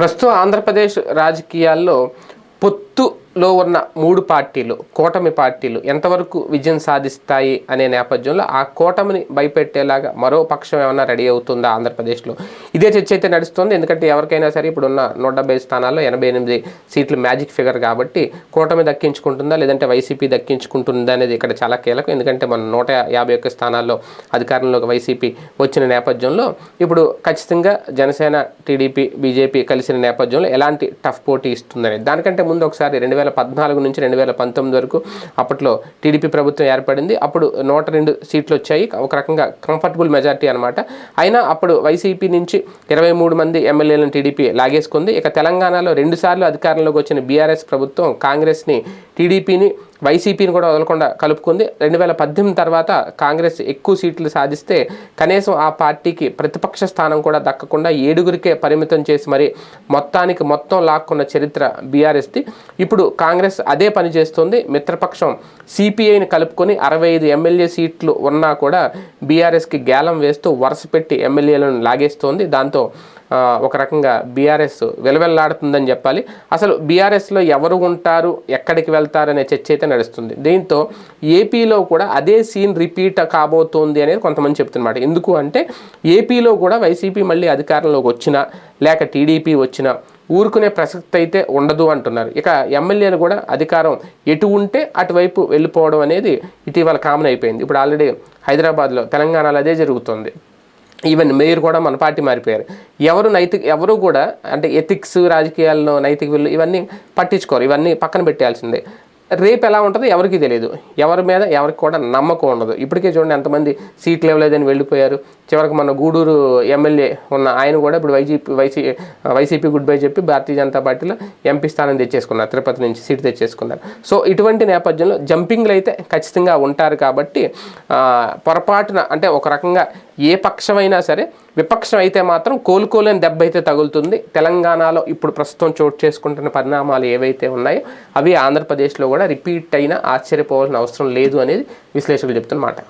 ప్రస్తుతం ఆంధ్రప్రదేశ్ రాజకీయాల్లో పొత్తులో ఉన్న మూడు పార్టీలు కూటమి పార్టీలు ఎంతవరకు విజయం సాధిస్తాయి అనే నేపథ్యంలో ఆ కూటమిని భయపెట్టేలాగా మరో పక్షం ఏమైనా రెడీ అవుతుందా ఆంధ్రప్రదేశ్లో? ఇదే చర్చ అయితే నడుస్తుంది. ఎందుకంటే ఎవరికైనా సరే ఇప్పుడున్న నూట డెబ్బై స్థానాల్లో ఎనభై ఎనిమిది సీట్లు మ్యాజిక్ ఫిగర్ కాబట్టి కూటమి దక్కించుకుంటుందా లేదంటే వైసీపీ దక్కించుకుంటుందా అనేది ఇక్కడ చాలా కీలకం. ఎందుకంటే మన నూట యాభై ఒక్క స్థానాల్లో అధికారంలోకి వైసీపీ వచ్చిన నేపథ్యంలో ఇప్పుడు ఖచ్చితంగా జనసేన టీడీపీ బీజేపీ కలిసిన నేపథ్యంలో ఎలాంటి టఫ్ పోటీ ఇస్తుందని దానికంటే ముందు ఒకసారి రెండు వేల పద్నాలుగు నుంచి రెండు వేల పంతొమ్మిది వరకు అప్పట్లో టీడీపీ ప్రభుత్వం ఏర్పడింది. అప్పుడు నూట రెండు సీట్లు వచ్చాయి. ఒక రకంగా కంఫర్టబుల్ మెజార్టీ అనమాట అయినా అప్పుడు వైసీపీ నుంచి ఇరవై మూడు మంది ఎమ్మెల్యేలను టీడీపీ లాగేసుకుంది. ఇక తెలంగాణలో రెండుసార్లు అధికారంలోకి వచ్చిన బీఆర్ఎస్ ప్రభుత్వం కాంగ్రెస్ని టీడీపీని వైసీపీని కూడా వదలకుండా కలుపుకుంది. రెండు వేల పద్దెనిమిది తర్వాత కాంగ్రెస్ ఎక్కువ సీట్లు సాధిస్తే కనీసం ఆ పార్టీకి ప్రతిపక్ష స్థానం కూడా దక్కకుండా ఏడుగురికే పరిమితం చేసి మరి మొత్తానికి మొత్తం లాక్కున్న చరిత్ర బీఆర్ఎస్ది. ఇప్పుడు కాంగ్రెస్ అదే పని చేస్తుంది. మిత్రపక్షం సిపిఐని కలుపుకొని అరవై ఐదు ఎమ్మెల్యే సీట్లు ఉన్నా కూడా బీఆర్ఎస్కి గేలం వేస్తూ వరుసపెట్టి ఎమ్మెల్యేలను లాగేస్తోంది. దాంతో ఒక రకంగా బీఆర్ఎస్ వెలవెల్లాడుతుందని చెప్పాలి. అసలు బీఆర్ఎస్లో ఎవరు ఉంటారు ఎక్కడికి వెళ్తారు అనే చర్చ అయితే నడుస్తుంది. దీంతో ఏపీలో కూడా అదే సీన్ రిపీట్ కాబోతోంది అనేది కొంతమంది చెప్తున్నమాట. ఎందుకు అంటే ఏపీలో కూడా వైసీపీ మళ్ళీ అధికారంలోకి వచ్చినా లేక టీడీపీ వచ్చినా ఊరుకునే ప్రసక్తి అయితే ఉండదు అంటున్నారు. ఇక ఎమ్మెల్యేలు కూడా అధికారం ఎటు ఉంటే అటువైపు వెళ్ళిపోవడం అనేది ఇటీవల కామన్ అయిపోయింది. ఇప్పుడు ఆల్రెడీ హైదరాబాద్లో తెలంగాణలో అదే జరుగుతుంది. ఈవెన్ మేయర్ కూడా మన పార్టీ మారిపోయారు. ఎవరు నైతిక ఎవరు కూడా అంటే ఎథిక్స్ రాజకీయాల్లో నైతిక విలువ ఇవన్నీ పట్టించుకోరు. ఇవన్నీ పక్కన పెట్టాల్సిందే రేపు ఎలా ఉంటుందో ఎవరికి తెలియదు. ఎవరి మీద ఎవరికి కూడా నమ్మకం ఉండదు. ఇప్పటికే చూడండి ఎంతమంది సీట్లు ఇవ్వలేదని వెళ్ళిపోయారు. చివరికి మన గూడూరు ఎమ్మెల్యే ఉన్న ఆయన కూడా ఇప్పుడు YCP YC YCP good bye చెప్పి భారతీయ జనతా పార్టీలో ఎంపీ స్థానం తెచ్చేసుకున్నారు. తిరుపతి నుంచి సీట్ తెచ్చేసుకున్నారు. సో ఇటువంటి నేపథ్యంలో జంపింగ్లు అయితే ఖచ్చితంగా ఉంటారు కాబట్టి పొరపాటున అంటే ఒక రకంగా ఏ పక్షమైనా సరే విపక్షం అయితే మాత్రం కోలుకోలేని దెబ్బ అయితే తగులుతుంది. తెలంగాణలో ఇప్పుడు ప్రస్తుతం చోటు చేసుకుంటున్న పరిణామాలు ఏవైతే ఉన్నాయో అవి ఆంధ్రప్రదేశ్లో కూడా రిపీట్ అయినా ఆశ్చర్యపోవాల్సిన అవసరం లేదు అనేది విశ్లేషకులు చెప్తున్నమాట